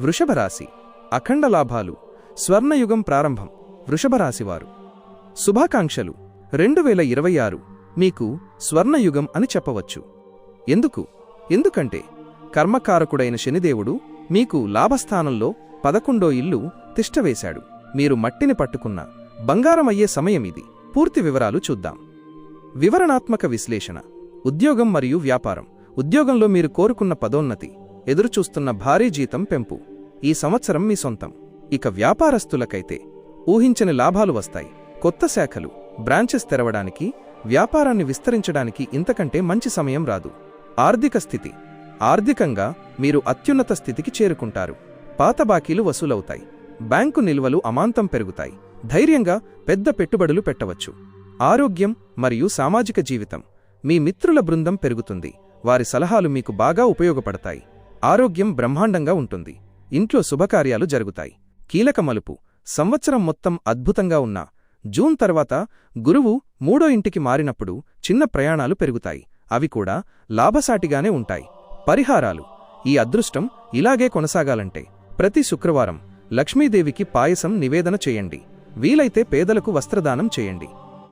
వృషభరాశి. అఖండ లాభాలు. స్వర్ణయుగం ప్రారంభం. వృషభరాశివారు. శుభాకాంక్షలు. రెండు వేల ఇరవై ఆరు. మీకు స్వర్ణయుగం అని చెప్పవచ్చు. ఎందుకు? ఎందుకంటే కర్మకారకుడైన శనిదేవుడు మీకు లాభస్థానంలో పదకొండో ఇల్లు తిష్టవేశాడు. మీరు మట్టిని పట్టుకున్న బంగారమయ్యే సమయమిది. పూర్తి వివరాలు చూద్దాం. వివరణాత్మక విశ్లేషణ. ఉద్యోగం మరియు వ్యాపారం. ఉద్యోగంలో మీరు కోరుకున్న పదోన్నతి. ఎదురుచూస్తున్న భారీ జీతం పెంపు. ఈ సంవత్సరం మీ సొంతం. ఇక వ్యాపారస్తులకైతే ఊహించని లాభాలు వస్తాయి. కొత్త శాఖలు బ్రాంచెస్ తెరవడానికి వ్యాపారాన్ని విస్తరించడానికి ఇంతకంటే మంచి సమయం రాదు. ఆర్థిక స్థితి. ఆర్థికంగా మీరు అత్యున్నత స్థితికి చేరుకుంటారు. పాత బాకీలు వసూలవుతాయి. బ్యాంకు నిల్వలు అమాంతం పెరుగుతాయి. ధైర్యంగా పెద్ద పెట్టుబడులు పెట్టవచ్చు. ఆరోగ్యం మరియు సామాజిక జీవితం. మీ మిత్రుల బృందం పెరుగుతుంది. వారి సలహాలు మీకు బాగా ఉపయోగపడతాయి. ఆరోగ్యం బ్రహ్మాండంగా ఉంటుంది. ఇంట్లో శుభకార్యాలు జరుగుతాయి. కీలక మలుపు. సంవత్సరం మొత్తం అద్భుతంగా ఉన్నా జూన్ తర్వాత గురువు మూడో ఇంటికి మారినప్పుడు చిన్న ప్రయాణాలు పెరుగుతాయి. అవి కూడా లాభసాటిగానే ఉంటాయి. పరిహారాలు. ఈ అదృష్టం ఇలాగే కొనసాగాలంటే ప్రతి శుక్రవారం లక్ష్మీదేవికి పాయసం నివేదన చేయండి. వీలైతే పేదలకు వస్త్రదానం చేయండి.